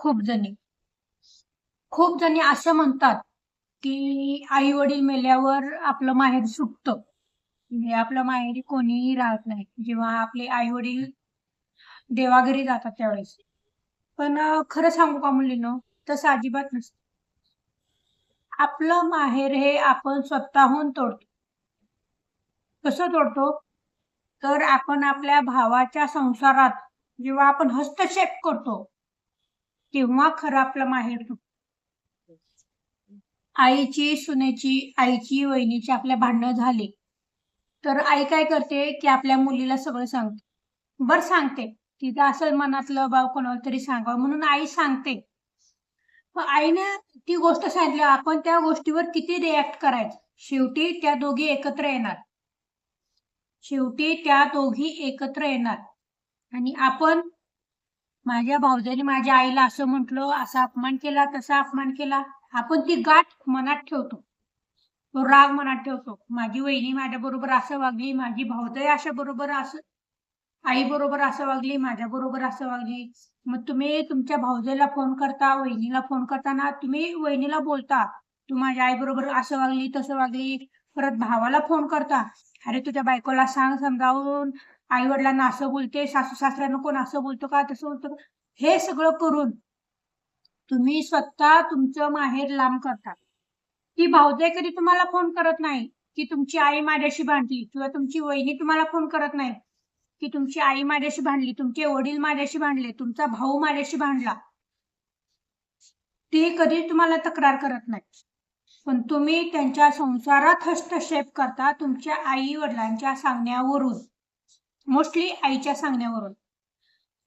खूप जणी. खूप जणी असं म्हणतात की आई वडील मेल्यावर आपलं माहेर सुटतं. म्हणजे आपलं माहेरी कोणीही राहत नाही. जेव्हा आपले आई वडील देवाघरी जातात त्यावेळेस. पण खरं सांगू का मुलीनो? तसं अजिबात नसतं. आपलं माहेर हे आपण स्वतःहून तोडतो. कसं तोडतो? तर आपण आपल्या भावाच्या संसारात जेव्हा आपण हस्तक्षेप करतो तेव्हा खरं आपलं माहेर आईची सुनेची आईची वहिनीची आपल्या भांडणं झाली. तर आई काय करते की आपल्या मुलीला सगळं सांगते. बर सांगते. तिथं असेल मनातलं बाब कोणाला तरी सांगावं म्हणून आई सांगते. मग आईने ती गोष्ट सांगितली आपण त्या गोष्टीवर किती रिॲक्ट करायचं? शेवटी त्या दोघी एकत्र येणार. शेवटी त्या दोघी एकत्र येणार. आणि आपण माझ्या भाऊजाने माझ्या आईला असं म्हटलं असा अपमान केला तसा अपमान केला. आपण ती गाठ मनात ठेवतो. तो राग मनात ठेवतो. माझी वहिनी माझ्या बरोबर असं वागली माझी भाऊजाई अशा बरोबर असं आई बरोबर असं वागली माझ्या बरोबर असं वागली. मग तुम्ही तुमच्या भाऊजाईला फोन करता वहिनीला फोन करताना तुम्ही वहिनीला बोलता तू माझ्या आई बरोबर असं वागली तसं वागली. परत भावाला फोन करता अरे तुझ्या बायकोला सांग समजावून आई वडिलांना असं बोलते सासू सासऱ्यांना कोण असं बोलतो का तसं बोलतो का? हे सगळं करून तुम्ही स्वतः तुमचं माहेर लांब करता. ती भाऊजाई कधी तुम्हाला फोन करत नाही की तुमची आई माझ्याशी भांडली किंवा तुमची वहिनी तुम्हाला फोन करत नाही की तुमची आई माझ्याशी भांडली तुमचे वडील माझ्याशी भांडले तुमचा भाऊ माझ्याशी भांडला. ते कधी तुम्हाला तक्रार करत नाही. पण तुम्ही त्यांच्या संसारात हस्तक्षेप करता तुमच्या आई वडिलांच्या सांगण्यावरून. मोस्टली आईच्या सांगण्यावरून.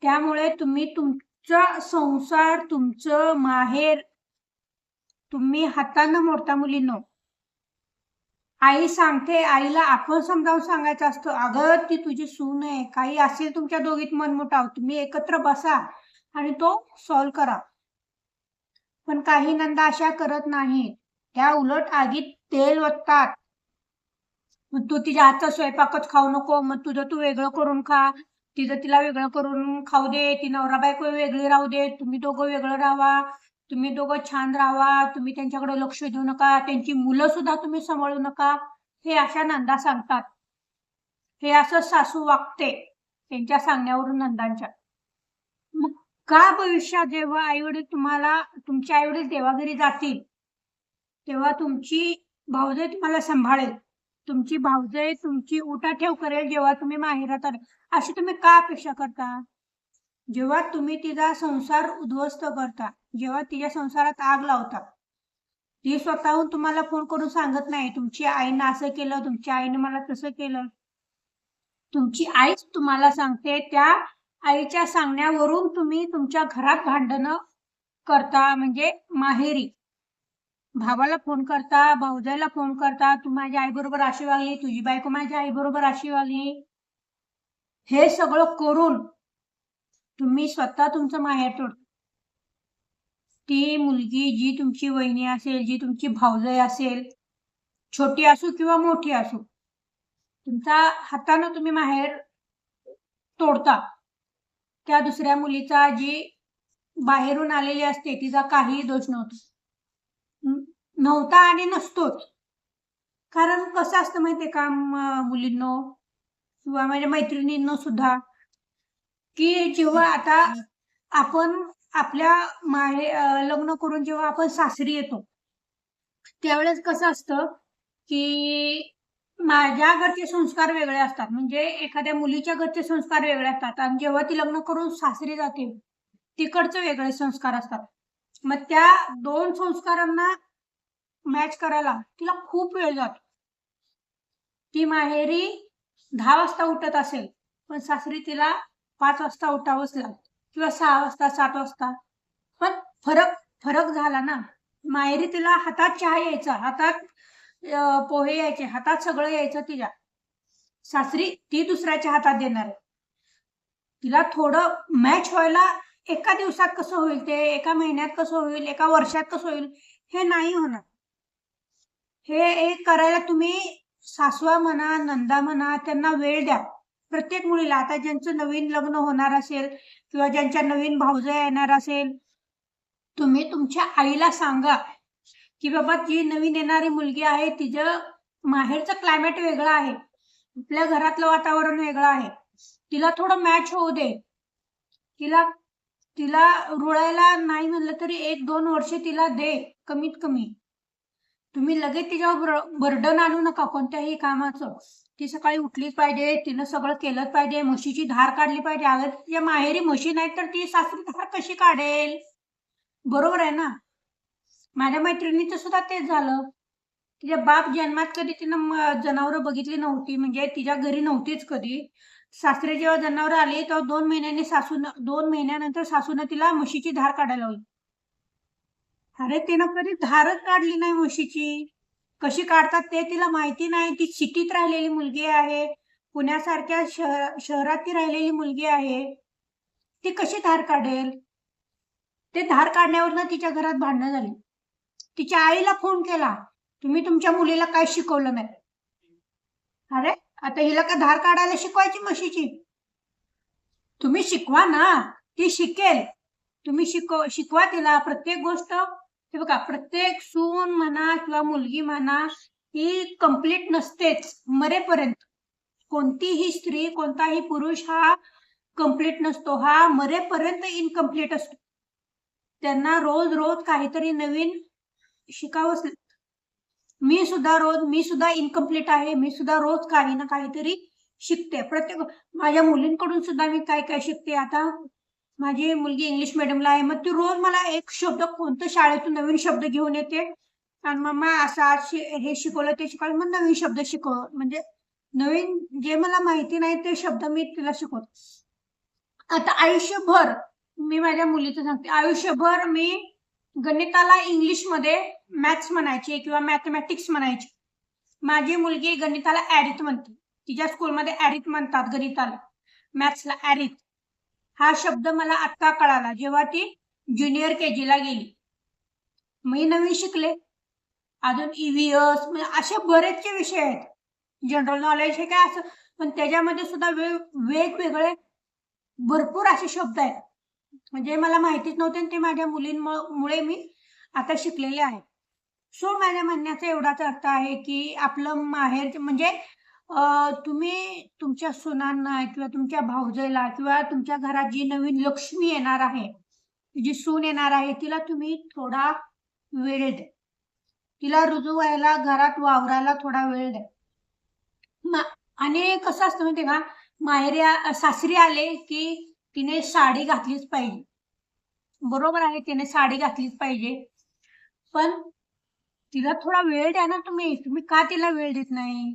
त्यामुळे तुम्ही तुमचा संसार तुमचं माहेर तुम्ही हातानं मोडता मुलींनो. आई सांगते आईला आपण समजावून सांगायचं असतं अगं ती तुझी सून आहे काही असेल तुमच्या दोघीत मनमुटाव तुम्ही एकत्र बसा आणि तो सॉल्व करा. पण काही नंदा अशा करत नाही त्या उलट आगीत तेल ओततात. मग तू तिच्या हातचा स्वयंपाकच खाऊ नको मग तुझं तू वेगळं करून खा. तिचं तिला वेगळं करून खाऊ दे ती नवरा बायको वेगळी राहू दे तुम्ही दोघं वेगळं राहा तुम्ही दोघं छान राहा तुम्ही त्यांच्याकडे लक्ष देऊ नका त्यांची मुलं सुद्धा तुम्ही सांभाळू नका. हे अशा नंदा सांगतात. हे असं सासू वागते त्यांच्या सांगण्यावरून नंदांच्या. मग का भविष्यात जेव्हा आईवडील तुम्हाला तुमचे आईवडील देवाघरी जातील तेव्हा तुमची भाऊजाई तुम्हाला सांभाळेल. तुमची भावजय तुमची उठा ठेव करेल जेव्हा तुम्ही माहेरात आले. अशी तुम्ही का अपेक्षा करता? जेव्हा तुम्ही तिचा संसार उद्ध्वस्त करता जेव्हा तिच्या संसारात आग लावता ती स्वतःहून तुम्हाला फोन करून सांगत नाही तुमची आईनं असं केलं तुमच्या आईनं मला तसं केलं. तुमची आईच तुम्हाला सांगते त्या आईच्या सांगण्यावरून तुम्ही तुमच्या घरात भांडणं करता म्हणजे माहेरी. भावाला फोन करता भाऊजाईला फोन करता तू माझ्या आई बरोबर अशी वागली तुझी बायको माझ्या आई बरोबर अशी वागली हे सगळं करून तुम्ही स्वतः तुमचं माहेर तोड ती मुलगी जी तुमची वहिनी असेल जी तुमची भाऊजाई असेल छोटी असो किंवा मोठी असो तुमचा हातानं तुम्ही माहेर तोडता. त्या दुसऱ्या मुलीचा जी बाहेरून आलेली असते तिचा काही दोष नव्हतो. नव्हता आणि नसतोच. कारण कसं असतं माहितीये का मुलींनो किंवा माझ्या मैत्रिणींनो सुद्धा की जेव्हा आता आपण आपल्या माहे लग्न करून जेव्हा आपण सासरी येतो त्यावेळेस कसं असतं की माझ्या घरचे संस्कार वेगळे असतात. म्हणजे एखाद्या मुलीच्या घरचे संस्कार वेगळे असतात. आणि जेव्हा ती लग्न करून सासरी जाते तिकडचे वेगळे संस्कार असतात. मग त्या दोन संस्कारांना मॅच करायला तिला खूप वेळ जातो. ती माहेरी दहा वाजता उठत असेल पण सासरी तिला पाच वाजता उठावंच लागतं किंवा सहा वाजता सात वाजता. पण फरक फरक झाला ना. माहेरी तिला हातात चहा यायचा हातात पोहे यायचे हातात सगळं यायचं तिच्या. सासरी ती दुसऱ्याच्या हातात देणार आहे. तिला थोडं मॅच व्हायला एका दिवसात कसं होईल ते एका महिन्यात कसं होईल एका वर्षात कसं होईल हे नाही होणार. हे एक करायला तुम्ही सासवा म्हणा नंदा म्हणा त्यांना वेळ द्या. प्रत्येक मुलीला आता ज्यांचं नवीन लग्न होणार असेल किंवा ज्यांच्या नवीन भाऊजया येणार असेल तुम्ही तुमच्या आईला सांगा की बाबा जी नवीन येणारी मुलगी आहे तिचं माहेरचं क्लायमेट वेगळं आहे. आपल्या घरातलं वातावरण वेगळं आहे. तिला थोडं मॅच होऊ दे. तिला तिला रुळायला नाही म्हणलं तरी एक दोन वर्ष तिला दे कमीत कमी. तुम्ही लगेच तिच्यावर बर्डन आणू नका कोणत्याही कामाचं. ती सकाळी उठलीच पाहिजे तिनं सगळं केलंच पाहिजे म्हशीची धार काढली पाहिजे. अगं तिच्या माहेरी म्हशी नाही तर ती सासरी धार कशी काढेल? बरोबर आहे ना? माझ्या मैत्रिणीचं सुद्धा तेच झालं. तिच्या बाप जन्मात कधी तिनं जनावर बघितली नव्हती म्हणजे तिच्या घरी नव्हतीच कधी. सासरे जेव्हा जनावर आली तेव्हा दोन महिन्याने सासून दोन महिन्यानंतर सासून तिला म्हशीची धार काढायला होईल अरे तिनं कधी धारच काढली नाही म्हशीची. कशी काढतात ते तिला माहिती नाही. ती सिटीत राहिलेली मुलगी आहे. पुण्यासारख्या शहर शहरात ती राहिलेली मुलगी आहे. ती कशी धार काढेल? ते धार काढण्यावरनं तिच्या घरात भांडणं झाली. तिच्या आईला फोन केला तुम्ही तुमच्या मुलीला काय शिकवलं नाही? अरे आता हिला का धार काढायला शिकवायची म्हशीची? तुम्ही शिकवा ना ती शिकेल. तुम्ही शिकव शिकवा तिला प्रत्येक गोष्ट. ते बघा प्रत्येक सून म्हणा किंवा मुलगी म्हणा ही कंप्लीट नसतेच मरेपर्यंत. कोणतीही स्त्री कोणताही पुरुष हा कंप्लीट नसतो हा मरेपर्यंत इनकम्प्लीट असतो. त्यांना रोज रोज काहीतरी नवीन शिकावंच मी सुद्धा रोज मी सुद्धा इनकम्प्लीट आहे मी सुद्धा रोज काही ना काहीतरी शिकते. प्रत्येक माझ्या मुलींकडून सुद्धा मी काय काय शिकते? आता माझी मुलगी इंग्लिश मिडियमला आहे. मग ती रोज मला एक शब्द कोणतं शाळेतून नवीन शब्द घेऊन येते. आणि मग असं आज हे शिकवलं ते शिकवलं मग नवीन शब्द शिकव म्हणजे नवीन जे मला माहिती नाही ते शब्द मी तिला शिकवते. आता आयुष्यभर मी माझ्या मुलीचं सांगते. आयुष्यभर मी गणिताला इंग्लिशमध्ये मॅथ्स म्हणायचे किंवा मॅथमॅटिक्स म्हणायचे. माझी मुलगी गणिताला ॲरिथ म्हणते. तिच्या स्कूलमध्ये ॲरिथ म्हणतात गणिताला. मॅथ्सला ॲरिथ हा शब्द मला आत्ता कळाला जेव्हा ती ज्युनियर के जीला गेली. मी नवीन शिकले. अजून ईव्हीएस म्हणजे असे बरेचसे विषय आहेत. जनरल नॉलेज हे काय असं? पण त्याच्यामध्ये सुद्धा वेग वेगवेगळे भरपूर असे शब्द आहेत. म्हणजे मला माहितीच नव्हते आणि ते माझ्या मुलींमुळे मी आता शिकलेले आहे. सो माझ्या म्हणण्याचा एवढाच अर्थ आहे की आपलं माहेर म्हणजे तुम्ही तुमच्या सुनांना किंवा तुमच्या भावजेला किंवा तुमच्या घरात जी नवीन लक्ष्मी येणार आहे जी सून येणार आहे तिला तुम्ही थोडा वेळ द्या. तिला रुजू व्हायला घरात वावरायला थोडा वेळ द्या. आणि कसं असतं माहिती का? माहेरी सासरी आले की तिने साडी घातलीच पाहिजे. बरोबर आहे तिने साडी घातलीच पाहिजे. पण तिला थोडा वेळ द्या ना तुम्ही. तुम्ही का तिला वेळ देत नाही?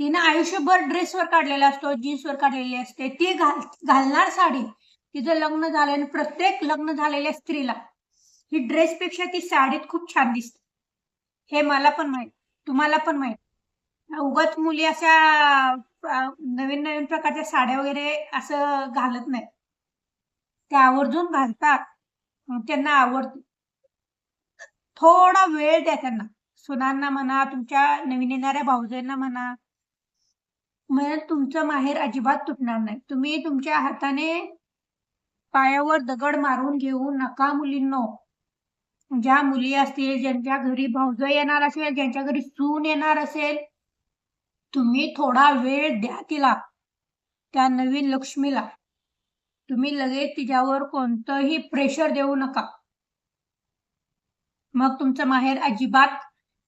तिनं आयुष्यभर ड्रेसवर काढलेला असतो जीन्सवर काढलेली असते. ती घाल घालणार साडी. तिचं लग्न झालं प्रत्येक लग्न झालेल्या स्त्रीला ही ड्रेसपेक्षा ती साडीत खूप छान दिसते. हे मला पण माहीत. तुम्हाला पण माहीत. उगाच मुली अशा नवीन नवीन प्रकारच्या साड्या वगैरे असं घालत नाही त्या आवर्जून घालतात. त्यांना आवडते. थोडा वेळ द्या त्यांना. सुनांना म्हणा तुमच्या नवीन येणाऱ्या भाऊजांना म्हणा. म्हणजे तुमचं माहेर अजिबात तुटणार नाही. तुम्ही तुमच्या हाताने पायावर दगड मारून घेऊ नका मुलींनो. ज्या मुली असतील ज्यांच्या घरी भाऊज येणार असेल ज्यांच्या घरी सून येणार असेल तुम्ही थोडा वेळ द्या तिला त्या नवीन लक्ष्मीला. तुम्ही लगेच तिच्यावर कोणतंही प्रेशर देऊ नका. मग तुमचं माहेर अजिबात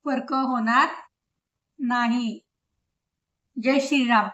फरक होणार नाही. जय श्रीराम.